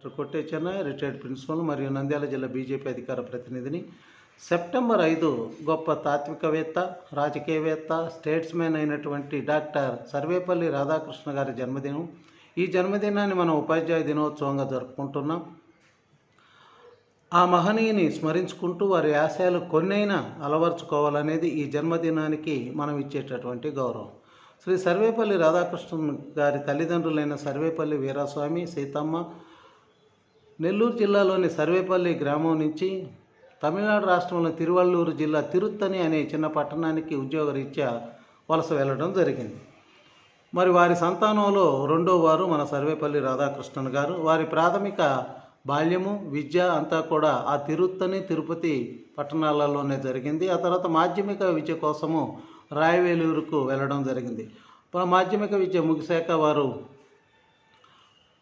Doctor కొట్టే Chennai retired principal మరియు నంద్యాల జిల్లా బీజేపీ అధికార ప్రతినిధిని. సెప్టెంబర్ ఐదు గొప్ప తాత్వికవేత్త రాజకీయవేత్త స్టేట్స్మెన్ అయినటువంటి డాక్టర్ సర్వేపల్లి రాధాకృష్ణ గారి జన్మదినం. ఈ జన్మదినాన్ని మనం ఉపాధ్యాయ దినోత్సవంగా జరుపుకుంటున్నాం. ఆ మహనీయుని స్మరించుకుంటూ వారి ఆశయాలు కొన్నైనా అలవర్చుకోవాలనేది ఈ జన్మదినానికి మనం ఇచ్చేటటువంటి గౌరవం. శ్రీ సర్వేపల్లి రాధాకృష్ణ గారి తల్లిదండ్రులైన సర్వేపల్లి వీరాస్వామి సీతమ్మ నెల్లూరు జిల్లాలోని సర్వేపల్లి గ్రామం నుంచి తమిళనాడు రాష్ట్రంలో తిరువల్లూరు జిల్లా తిరుత్తని అనే చిన్న పట్టణానికి ఉద్యోగరీత్యా వలస వెళ్ళడం జరిగింది. మరి వారి సంతానంలో రెండో వారు మన సర్వేపల్లి రాధాకృష్ణన్ గారు. వారి ప్రాథమిక బాల్యము విద్య అంతా కూడా ఆ తిరుత్తని తిరుపతి పట్టణాలలోనే జరిగింది. ఆ తర్వాత మాధ్యమిక విద్య కోసము రాయవేలూరుకు వెళ్ళడం జరిగింది. మాధ్యమిక విద్య ముగిశాక వారు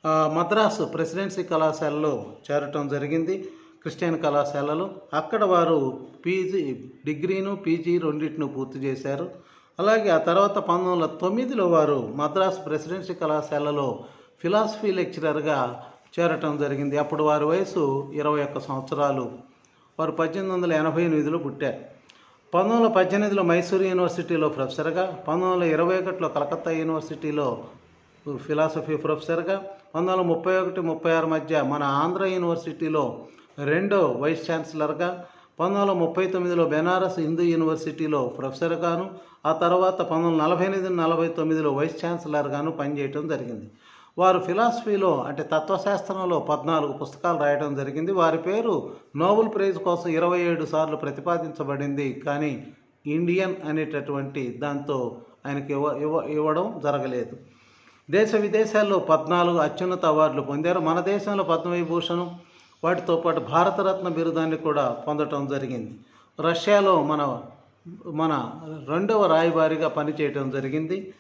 మద్రాసు ప్రెసిడెన్సీ కళాశాలలో చేరటం జరిగింది. క్రిస్టియన్ కళాశాలలో అక్కడ వారు పీజీ డిగ్రీను పీజీ రెండింటిని పూర్తి చేశారు. అలాగే ఆ తర్వాత పంతొమ్మిది వందల తొమ్మిదిలో వారు మద్రాసు ప్రెసిడెన్సీ కళాశాలలో ఫిలాసఫీ లెక్చరర్గా చేరటం జరిగింది. అప్పుడు వారి వయసు ఇరవై ఒక్క సంవత్సరాలు. వారు పద్దెనిమిది వందల ఎనభై ఎనిమిదిలో పుట్టారు. పంతొమ్మిది వందల పద్దెనిమిదిలో మైసూరు యూనివర్సిటీలో ప్రొఫెసర్గా పంతొమ్మిది వందల ఇరవై ఒకటిలో కలకత్తా యూనివర్సిటీలో ఫిలాసఫీ ప్రొఫెసర్గా పంతొమ్మిది వందల ముప్పై ఒకటి ముప్పై ఆరు మధ్య మన ఆంధ్ర యూనివర్సిటీలో రెండో వైస్ ఛాన్సలర్గా పంతొమ్మిది వందల ముప్పై తొమ్మిదిలో బెనారస్ హిందూ యూనివర్సిటీలో ప్రొఫెసర్గాను ఆ తర్వాత పంతొమ్మిది వందల నలభై ఎనిమిది నలభై తొమ్మిదిలో వైస్ ఛాన్సలర్గాను పనిచేయటం జరిగింది. వారు ఫిలాసఫీలో అంటే తత్వశాస్త్రంలో పద్నాలుగు పుస్తకాలు రాయడం జరిగింది. వారి పేరు నోబెల్ ప్రైజ్ కోసం ఇరవై ఏడు సార్లు ప్రతిపాదించబడింది. కానీ ఇండియన్ అనేటటువంటి దాంతో ఆయనకి ఇవ్వ ఇవ్వ ఇవ్వడం జరగలేదు. దేశ విదేశాల్లో పద్నాలుగు అత్యున్నత అవార్డులు పొందారు. మన దేశంలో పద్మవిభూషణం వాటితో పాటు భారతరత్న బిరుదాన్ని కూడా పొందటం జరిగింది. రష్యాలో మన మన రెండవ రాయబారిగా పనిచేయటం జరిగింది.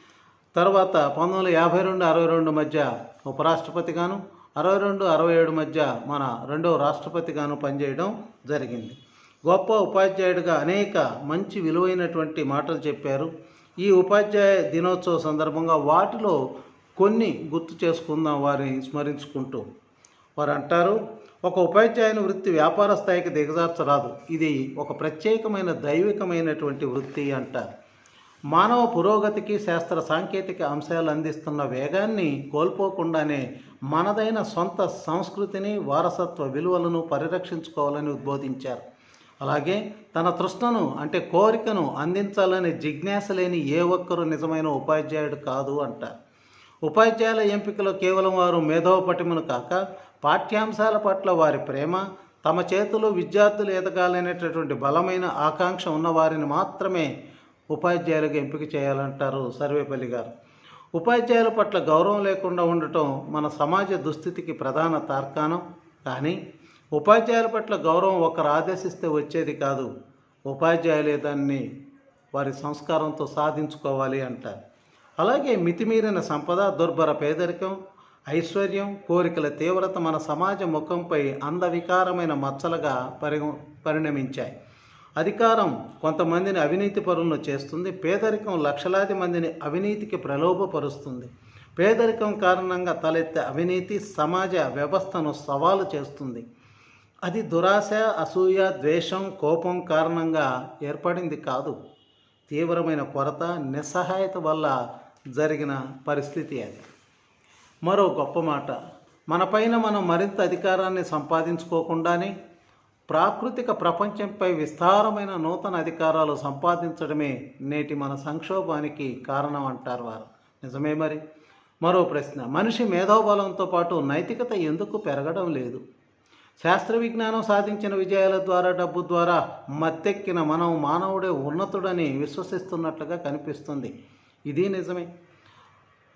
తర్వాత పంతొమ్మిది వందల యాభై రెండు అరవై రెండు మధ్య ఉపరాష్ట్రపతిగాను అరవై రెండు అరవై ఏడు మధ్య మన రెండవ రాష్ట్రపతిగాను పనిచేయడం జరిగింది. గొప్ప ఉపాధ్యాయుడిగా అనేక మంచి విలువైనటువంటి మాటలు చెప్పారు. ఈ ఉపాధ్యాయ దినోత్సవ సందర్భంగా వాటిలో కొన్ని గుర్తు చేసుకుందాం వారిని స్మరించుకుంటూ. వారు అంటారు ఒక ఉపాధ్యాయుని వృత్తి వ్యాపార స్థాయికి దిగజార్చరాదు. ఇది ఒక ప్రత్యేకమైన దైవికమైనటువంటి వృత్తి అంటారు. మానవ పురోగతికి శాస్త్ర సాంకేతిక అంశాలు అందిస్తున్న వేగాన్ని కోల్పోకుండానే మనదైన సొంత సంస్కృతిని వారసత్వ విలువలను పరిరక్షించుకోవాలని ఉద్బోధించారు. అలాగే తన తృష్ణను అంటే కోరికను అందించాలని జిజ్ఞాస లేని ఏ ఒక్కరూ నిజమైన ఉపాధ్యాయుడు కాదు అంటారు. ఉపాధ్యాయుల ఎంపికలో కేవలం వారు మేధో పటిమను కాక పాఠ్యాంశాల పట్ల వారి ప్రేమ తమ చేతులు విద్యార్థులు ఎదగాలనేటటువంటి బలమైన ఆకాంక్ష ఉన్న వారిని మాత్రమే ఉపాధ్యాయులుగా ఎంపిక చేయాలంటారు సర్వేపల్లి గారు. ఉపాధ్యాయుల పట్ల గౌరవం లేకుండా ఉండటం మన సమాజ దుస్థితికి ప్రధాన తార్కాణం. కానీ ఉపాధ్యాయుల పట్ల గౌరవం ఒకరు ఆదేశిస్తే వచ్చేది కాదు. ఉపాధ్యాయులే దాన్ని వారి సంస్కారంతో సాధించుకోవాలి అంటారు. అలాగే మితిమీరిన సంపద దుర్భర పేదరికం ఐశ్వర్యం కోరికల తీవ్రత మన సమాజ ముఖంపై అందవికారమైన మచ్చలుగా పరి పరిణమించాయి. అధికారం కొంతమందిని అవినీతి పరులను చేస్తుంది పేదరికం లక్షలాది మందిని అవినీతికి ప్రలోభపరుస్తుంది. పేదరికం కారణంగా తలెత్తే అవినీతి సమాజ వ్యవస్థను సవాలు చేస్తుంది. అది దురాశ అసూయ ద్వేషం కోపం కారణంగా ఏర్పడింది కాదు. తీవ్రమైన కొరత నిస్సహాయత వల్ల జరిగిన పరిస్థితి అది. మరో గొప్ప మాట మనపైన మనం మరింత అధికారాన్ని సంపాదించుకోకుండానే ప్రాకృతిక ప్రపంచంపై విస్తారమైన నూతన అధికారాలు సంపాదించడమే నేటి మన సంక్షోభానికి కారణం అంటారు వారు. నిజమే మరి? మరో ప్రశ్న మనిషి మేధోబలంతో పాటు నైతికత ఎందుకు పెరగడం లేదు? శాస్త్ర విజ్ఞానం సాధించిన విజయాల ద్వారా డబ్బు ద్వారా మత్తెక్కిన మనం మానవుడే ఉన్నతుడని విశ్వసిస్తున్నట్లుగా కనిపిస్తుంది. ఇది నిజమే.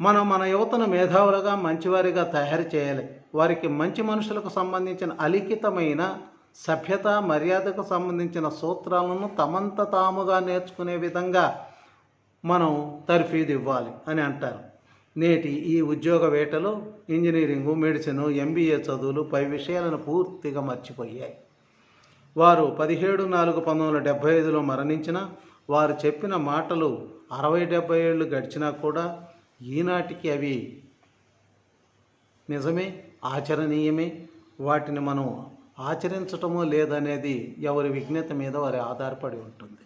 మనం మన యువతను మేధావులుగా మంచివారిగా తయారు చేయాలి. వారికి మంచి మనుషులకు సంబంధించిన అలిఖితమైన సభ్యత మర్యాదకు సంబంధించిన సూత్రాలను తమంత తాముగా నేర్చుకునే విధంగా మనం తర్ఫీదు ఇవ్వాలి అని అంటారు. నేటి ఈ ఉద్యోగ వేటలో ఇంజనీరింగు మెడిసిన్ ఎంబీఏ చదువులు పై విషయాలను పూర్తిగా మర్చిపోయాయి. వారు పదిహేడు నాలుగు పంతొమ్మిది వందల డెబ్భై ఐదులో మరణించిన వారు చెప్పిన మాటలు అరవై డెబ్భై ఏళ్ళు గడిచినా కూడా ఈనాటికి అవి నిజమే ఆచరణీయమే. వాటిని మనం ఆచరించటమో లేదనేది ఎవరి విజ్ఞత మీద వారి ఆధారపడి ఉంటుంది.